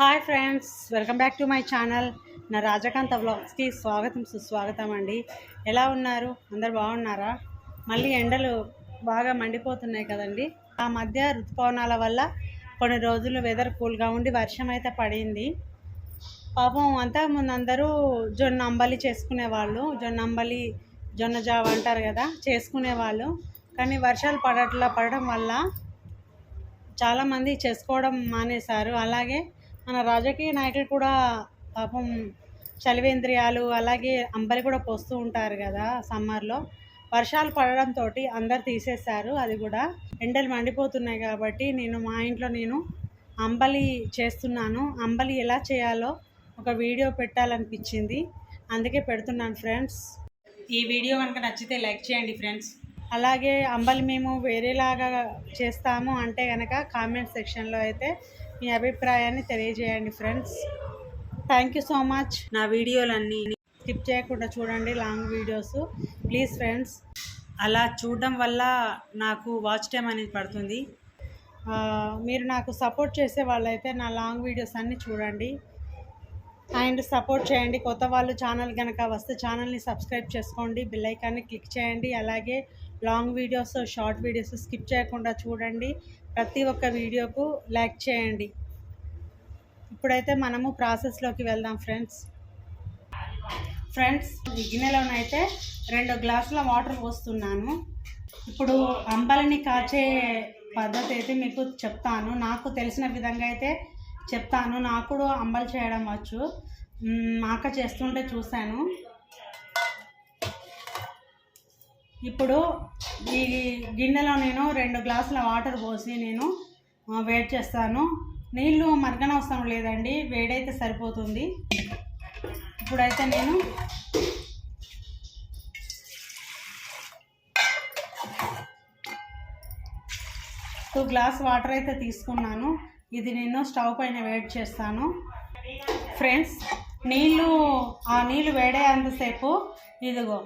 Hi friends welcome back to my channel నా రాజకాంత బ్లాగ్స్కి స్వాగతం సుస్వాగతం అండి. ఎలా ఉన్నారు? అందరు బాగున్నారా? మళ్ళీ ఎండలు బాగా మండిపోతున్నాయి కదండి. ఆ మధ్య ఋతుపవనాల వల్ల కొన్ని రోజులు వెదర్ కూల్గా ఉండి వర్షం అయితే పడింది. పాపం అంతా ముందు అందరూ జొన్న అంబలి చేసుకునేవాళ్ళు జొన్న అంబలి జొన్న జావ అంటారు కదా చేసుకునేవాళ్ళు కానీ వర్షాలు పడట్లా పడడం వల్ల చాలామంది చేసుకోవడం మానేశారు. అలాగే మన రాజకీయ నాయకులు కూడా పాపం చలివేంద్రియాలు అలాగే అంబలి కూడా పోస్తూ ఉంటారు కదా సమ్మర్లో. వర్షాలు పడడంతో అందరు తీసేశారు అది కూడా. ఎండలు మండిపోతున్నాయి కాబట్టి నేను మా ఇంట్లో నేను అంబలి చేస్తున్నాను. అంబలి ఎలా చేయాలో ఒక వీడియో పెట్టాలనిపించింది. అందుకే పెడుతున్నాను ఫ్రెండ్స్. ఈ వీడియో కనుక నచ్చితే లైక్ చేయండి ఫ్రెండ్స్. అలాగే అంబలి మేము వేరేలాగా చేస్తాము అంటే కనుక కామెంట్ సెక్షన్లో అయితే మీ అభిప్రాయాన్ని తెలియజేయండి friends. Thank you so much నా వీడియోలన్నీ స్కిప్ చేయకుండా చూడండి లాంగ్ వీడియోస్. ప్లీజ్ ఫ్రెండ్స్ అలా చూడడం వల్ల నాకు వాచ్ టైం అనేది పడుతుంది. మీరు నాకు సపోర్ట్ చేసే వాళ్ళైతే నా లాంగ్ వీడియోస్ అన్నీ చూడండి. అండ్ సపోర్ట్ చేయండి. కొత్త వాళ్ళు ఛానల్ కనుక వస్తే ఛానల్ని సబ్స్క్రైబ్ చేసుకోండి. బెల్ ఐకాన్ని క్లిక్ చేయండి. అలాగే long videos short videos skip చేయకుండా చూడండి. ప్రతి ఒక్క వీడియోకు లైక్ చేయండి. ఇప్పుడైతే మనము ప్రాసెస్లోకి వెళ్దాం ఫ్రెండ్స్ ఫ్రెండ్స్ ఈ గిన్నెలోనైతే రెండు గ్లాసుల వాటర్ పోస్తున్నాను. ఇప్పుడు అంబలిని కాచే పద్ధతి అయితే మీకు చెప్తాను. నాకు తెలిసిన విధంగా అయితే చెప్తాను. నాకు కూడా అంబలి చేయడం వచ్చు. మా అక్క చేస్తుంటే చూశాను. ఇప్పుడు ఈ గిన్నెలో నేను రెండు గ్లాసుల వాటర్ పోసి నేను వేడి చేస్తాను. నీళ్ళు మరగనవసరం లేదండి వేడైతే సరిపోతుంది. ఇప్పుడైతే నేను టూ గ్లాస్ వాటర్ అయితే తీసుకున్నాను. ఇది నేను స్టవ్ పైన వేడి చేస్తాను. ఫ్రెండ్స్ నీళ్ళు ఆ నీళ్ళు వేడేంతసేపు ఇదిగో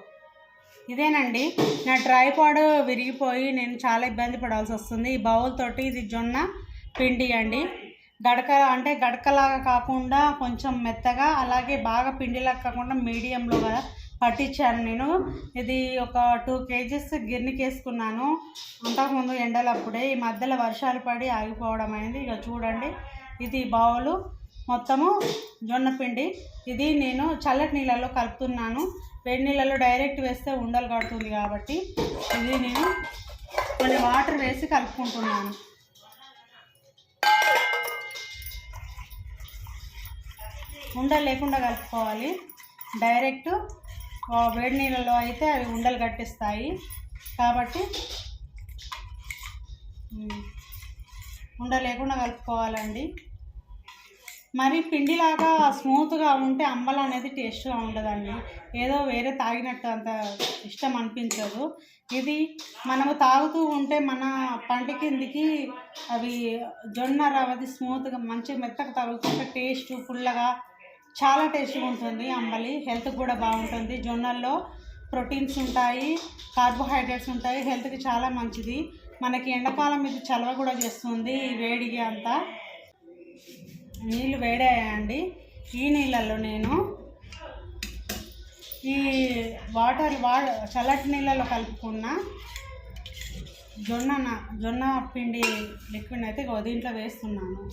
ఇదేనండి. నా ట్రైపాడ్ విరిగిపోయి నేను చాలా ఇబ్బంది పడాల్సి వస్తుంది. ఈ బౌల్ తోటి ఇది జొన్న పిండి అండి. గడక అంటే గడకలాగా కాకుండా కొంచెం మెత్తగా అలాగే బాగా పిండిలాగా కాకుండా మీడియంలో కదా పట్టించాను నేను. ఇది ఒక టూ కేజీస్ గిన్నెకి వేసుకున్నాను అంతకుముందు ఎండలప్పుడే ఈ మధ్యలో వర్షాలు పడి ఆగిపోవడం అయింది. ఇక చూడండి ఇది బౌలు. మొత్తము జొన్న పిండి. ఇది నేను చల్లటి నీళ్ళలో కలుపుతున్నాను. వేడి నీళ్ళలో డైరెక్ట్ వేస్తే ఉండలు కడుతుంది కాబట్టి ఇది నేను కొన్ని వాటర్ వేసి కలుపుకుంటున్నాను. ఉండలు లేకుండా కలుపుకోవాలి. డైరెక్ట్ వేడి నీళ్ళలో అయితే అవి ఉండలు కట్టిస్తాయి. కాబట్టి ఉండ లేకుండా కలుపుకోవాలండి. మరి పిండిలాగా స్మూత్గా ఉంటే అంబలు అనేది టేస్ట్గా ఉండదండి. ఏదో వేరే తాగినట్టు అంత ఇష్టం అనిపించదు. ఇది మనము తాగుతూ ఉంటే మన పంట కిందికి అవి జొన్న రవది స్మూత్గా మంచి మెత్తగా తగులుతుంటే టేస్ట్ పుల్లగా చాలా టేస్ట్గా ఉంటుంది అంబలి. హెల్త్ కూడా బాగుంటుంది. జొన్నల్లో ప్రోటీన్స్ ఉంటాయి కార్బోహైడ్రేట్స్ ఉంటాయి. హెల్త్కి చాలా మంచిది. మనకి ఎండాకాలం ఇది చలవ కూడా చేస్తుంది ఈ వేడికి అంతా. నీళ్ళు వేడాయండి ఈ నీళ్ళల్లో నేను ఈ వాటర్ వా చల్లటి నీళ్ళలో కలుపుకున్న జొన్న జొన్న పిండి లిక్విడ్ అయితే దీంట్లో వేస్తున్నాను.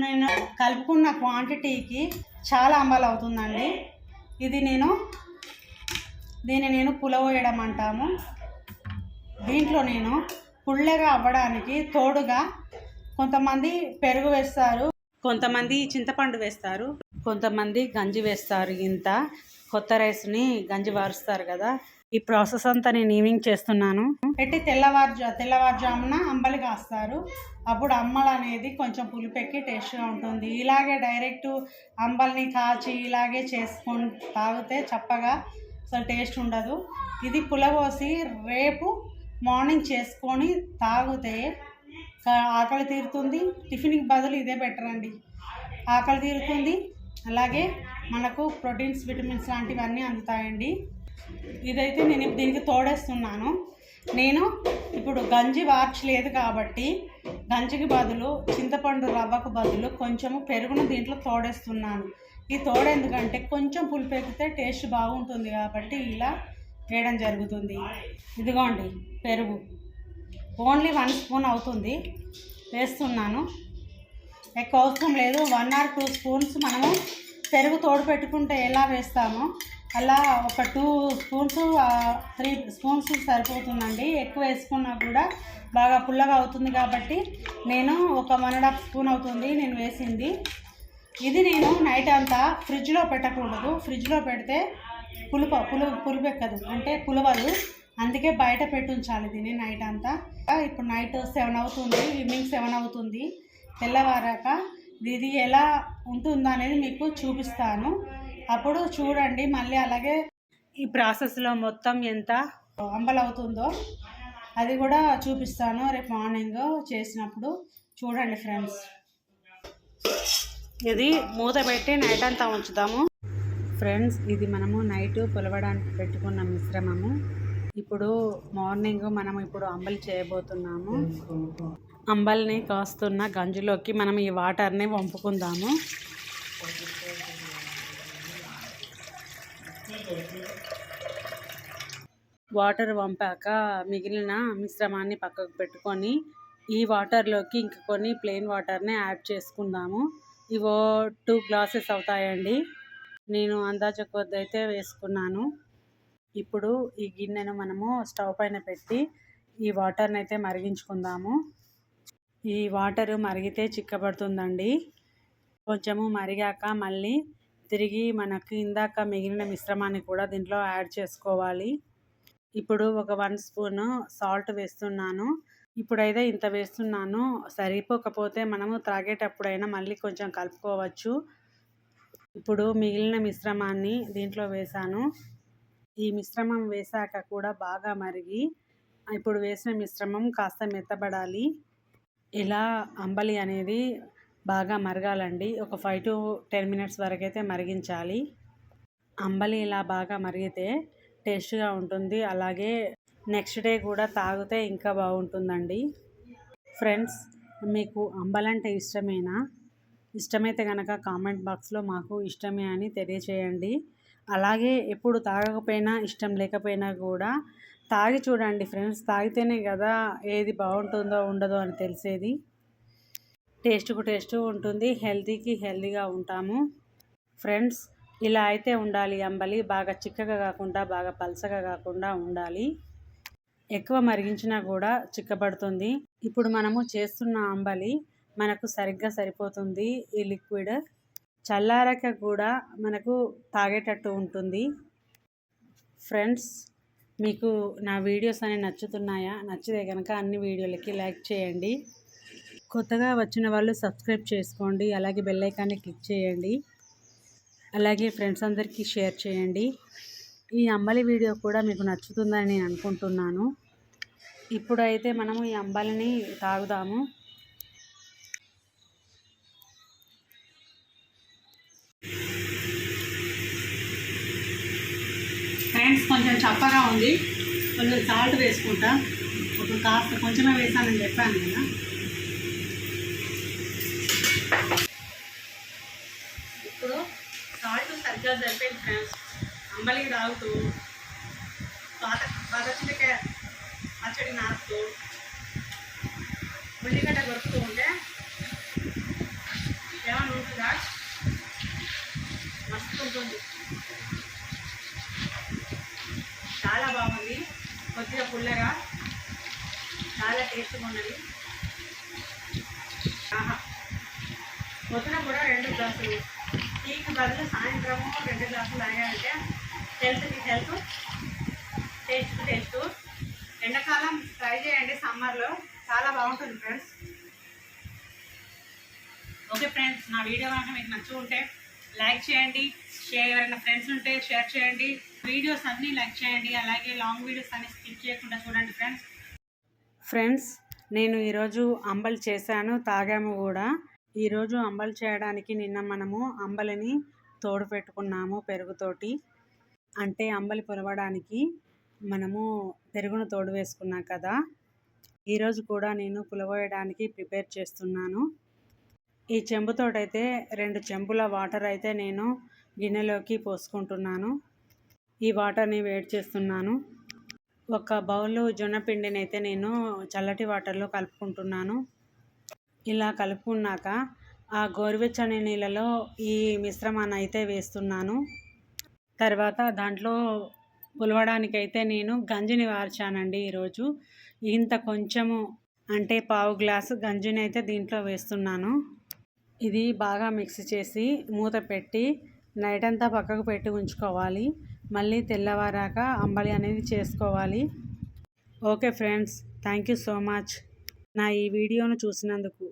నేను కలుపుకున్న క్వాంటిటీకి చాలా అంబాలు అవుతుందండి. ఇది నేను దీన్ని నేను పులవేయడం అంటాము. దీంట్లో నేను పుల్లగా అవ్వడానికి తోడుగా కొంతమంది పెరుగు వేస్తారు కొంతమంది చింతపండు వేస్తారు కొంతమంది గంజి వేస్తారు. ఇంత కొత్త రైస్ని గంజి వారుస్తారు కదా. ఈ ప్రాసెస్ అంతా నేను ఈవినింగ్ చేస్తున్నాను. పెట్టి తెల్లవారు తెల్లవారుజామున అంబలి కాస్తారు. అప్పుడు అమ్మలు అనేది కొంచెం పులిపెక్కి టేస్ట్గా ఉంటుంది. ఇలాగే డైరెక్ట్ అంబల్ని కాచి ఇలాగే చేసుకొని తాగితే చప్పగా అసలు టేస్ట్ ఉండదు. ఇది పులగోసి రేపు మార్నింగ్ చేసుకొని తాగితే ఆకలి తీరుతుంది. టిఫిన్కి బదులు ఇదే బెటర్ అండి. ఆకలి తీరుతుంది. అలాగే మనకు ప్రోటీన్స్ విటమిన్స్ లాంటివన్నీ అందుతాయండి. ఇదైతే నేను దీనికి తోడేస్తున్నాను. నేను ఇప్పుడు గంజి వార్చలేదు కాబట్టి గంజికి బదులు చింతపండు రవ్వకు బదులు కొంచెము పెరుగును దీంట్లో తోడేస్తున్నాను. ఈ తోడ ఎందుకంటే కొంచెం పులుపు ఎక్కితే టేస్ట్ బాగుంటుంది కాబట్టి ఇలా వేయడం జరుగుతుంది. ఇదిగోండి పెరుగు. ఓన్లీ వన్ స్పూన్ అవుతుంది. వేస్తున్నాను. ఎక్కువ అవసరం లేదు. వన్ ఆర్ టూ స్పూన్స్ మనము పెరుగు తోడు పెట్టుకుంటే ఎలా వేస్తామో అలా ఒక టూ స్పూన్స్ త్రీ స్పూన్స్ సరిపోతుందండి. ఎక్కువ వేసుకున్నా కూడా బాగా పుల్లగా అవుతుంది కాబట్టి నేను ఒక వన్ అండ్ హాఫ్ స్పూన్ అవుతుంది నేను వేసింది. ఇది నేను నైట్ అంతా ఫ్రిడ్జ్లో పెట్టకూడదు. ఫ్రిడ్జ్లో పెడితే పులుప పులు పులుపెక్కదు. అంటే పులవదు. అందుకే బయట పెట్టుంచాలి దీన్ని నైట్ అంతా. ఇప్పుడు నైట్ సెవెన్ అవుతుంది ఈవినింగ్ సెవెన్ అవుతుంది. తెల్లవారాక ఇది ఎలా ఉంటుందో అనేది మీకు చూపిస్తాను. అప్పుడు చూడండి మళ్ళీ అలాగే ఈ ప్రాసెస్లో మొత్తం ఎంత అంబలవుతుందో అది కూడా చూపిస్తాను రేపు మార్నింగ్ చేసినప్పుడు. చూడండి ఫ్రెండ్స్ ఇది మూత పెట్టి నైట్ అంతా ఉంచుతాము ఫ్రెండ్స్ ఇది మనము నైట్ పొలవడానికి పెట్టుకున్న మిశ్రమము. ఇప్పుడు మార్నింగ్ మనం ఇప్పుడు అంబలి చేయబోతున్నాము. అంబల్ని కాస్తున్న గంజిలోకి మనం ఈ వాటర్ని వంపుకుందాము. వాటర్ వంపాక మిగిలిన మిశ్రమాన్ని పక్కకు పెట్టుకొని ఈ వాటర్లోకి ఇంక కొన్ని ప్లెయిన్ వాటర్ని యాడ్ చేసుకుందాము. ఇవో టూ గ్లాసెస్ అవుతాయండి. నేను అందాజ కొద్ది అయితే వేసుకున్నాను. ఇప్పుడు ఈ గిన్నెను మనము స్టవ్ పైన పెట్టి ఈ వాటర్ని అయితే మరిగించుకుందాము. ఈ వాటర్ మరిగితే చిక్కబడుతుందండి. కొంచెము మరిగాక మళ్ళీ తిరిగి మనకి ఇందాక మిగిలిన మిశ్రమాన్ని కూడా దీంట్లో యాడ్ చేసుకోవాలి. ఇప్పుడు ఒక వన్ స్పూన్ సాల్ట్ వేస్తున్నాను. ఇప్పుడైతే ఇంత వేస్తున్నాను. సరిపోకపోతే మనము త్రాగేటప్పుడైనా మళ్ళీ కొంచెం కలుపుకోవచ్చు. ఇప్పుడు మిగిలిన మిశ్రమాన్ని దీంట్లో వేసాను ఈ మిశ్రమం వేసాక కూడా బాగా మరిగి ఇప్పుడు వేసిన మిశ్రమం కాస్త మెత్తబడాలి. ఇలా అంబలి అనేది బాగా మరగాలండి. ఒక ఫైవ్ టు టెన్ మినిట్స్ వరకైతే మరిగించాలి. అంబలి ఇలా బాగా మరిగితే టేస్ట్గా ఉంటుంది. అలాగే నెక్స్ట్ డే కూడా తాగితే ఇంకా బాగుంటుందండి. ఫ్రెండ్స్ మీకు అంబలంటే ఇష్టమేనా? ఇష్టమైతే కనుక కామెంట్ బాక్స్లో మాకు ఇష్టమే అని తెలియచేయండి. అలాగే ఎప్పుడు తాగకపోయినా ఇష్టం లేకపోయినా కూడా తాగి చూడండి ఫ్రెండ్స్. తాగితేనే కదా ఏది బాగుంటుందో ఉండదో అని తెలిసేది. టేస్ట్కు టేస్ట్ ఉంటుంది హెల్తీకి హెల్తీగా ఉంటాము. ఫ్రెండ్స్ ఇలా అయితే ఉండాలి అంబలి. బాగా చిక్కగా కాకుండా బాగా పలసగా కాకుండా ఉండాలి. ఎక్కువ మరిగించినా కూడా చిక్కబడుతుంది. ఇప్పుడు మనము చేస్తున్న అంబలి మనకు సరిగ్గా సరిపోతుంది. ఈ లిక్విడ్ చల్లారక కూడా మనకు తాగేటట్టు ఉంటుంది. ఫ్రెండ్స్ మీకు నా వీడియోస్ అనేవి నచ్చుతున్నాయా? నచ్చితే కనుక అన్ని వీడియోలకి లైక్ చేయండి. కొత్తగా వచ్చిన వాళ్ళు సబ్స్క్రైబ్ చేసుకోండి. అలాగే బెల్ ఐకాన్ని క్లిక్ చేయండి. అలాగే ఫ్రెండ్స్ అందరికీ షేర్ చేయండి. ఈ అంబలి వీడియో కూడా మీకు నచ్చుతుందని నేను అనుకుంటున్నాను. ఇప్పుడైతే మనము ఈ అంబలిని తాగుదాము. ఫ్రెండ్స్ కొంచెం చప్పగా ఉంది. కొంచెం సాల్ట్ వేసుకుంటా. ఇప్పుడు కాస్త కొంచెమే వేసానని చెప్పాను కదా. ఇప్పుడు సాల్ట్ సరిగ్గా సరిపోయింది ఫ్రెండ్స్ అంబలికి తాగుతూ పాత పాత చిన్నకాయ పచ్చడి నాకుతూ ఉల్లిగడ్డ కొడుకుతూ ఉంటే ఏమైనా ఉంటుందా? మస్తు ఉంటుంది. చాలా బాగుంది. కొద్దిగా పుల్లగా చాలా టేస్ట్గా ఉన్నది. పొద్దున కూడా రెండు గ్లాసులు. టీకి బదులు సాయంత్రము రెండు గ్లాసులు తాగాలంటే హెల్త్కి హెల్త్ టేస్ట్ టేస్ట్ ఎండాకాలం ట్రై చేయండి సమ్మర్లో చాలా బాగుంటుంది ఫ్రెండ్స్ ఓకే ఫ్రెండ్స్ నా వీడియో కనుక మీకు నచ్చి ఉంటే లైక్ చేయండి. షేర్ ఎవరైనా ఫ్రెండ్స్ ఉంటే షేర్ చేయండి. వీడియోస్ అన్నీ లైక్ చేయండి. అలాగే లాంగ్ వీడియోస్ అన్ని స్కిప్ చేయకుండా చూడండి ఫ్రెండ్స్ ఫ్రెండ్స్ నేను ఈరోజు అంబలి చేశాను తాగాము కూడా. ఈరోజు అంబలి చేయడానికి నిన్న మనము అంబలిని తోడు పెట్టుకున్నాము పెరుగుతోటి. అంటే అంబలి పులవడానికి మనము పెరుగును తోడు వేసుకున్నాం కదా. ఈరోజు కూడా నేను పులవేయడానికి ప్రిపేర్ చేస్తున్నాను. ఈ చెంబుతోటైతే రెండు చెంబుల వాటర్ అయితే నేను గిన్నెలోకి పోసుకుంటున్నాను. ఈ వాటర్ని వేడి చేస్తున్నాను. ఒక బౌల్ జొన్న పిండిని అయితే నేను చల్లటి వాటర్లో కలుపుకుంటున్నాను. ఇలా కలుపుకున్నాక ఆ గోరువెచ్చని నీళ్ళలో ఈ మిశ్రమాన్ని అయితే వేస్తున్నాను. తర్వాత దాంట్లో పులవడానికైతే నేను గంజిని వార్చానండి ఈరోజు. ఇంత కొంచెము అంటే పావు గ్లాసు గంజిని అయితే దీంట్లో వేస్తున్నాను. ఇది బాగా మిక్స్ చేసి మూత పెట్టి నైట్ అంతా పక్కకు పెట్టి ఉంచుకోవాలి. మళ్ళీ తెల్లవారాక అంబలి అనేది చేసుకోవాలి. Okay friends thank you so much. నా ఈ వీడియోను చూసినందుకు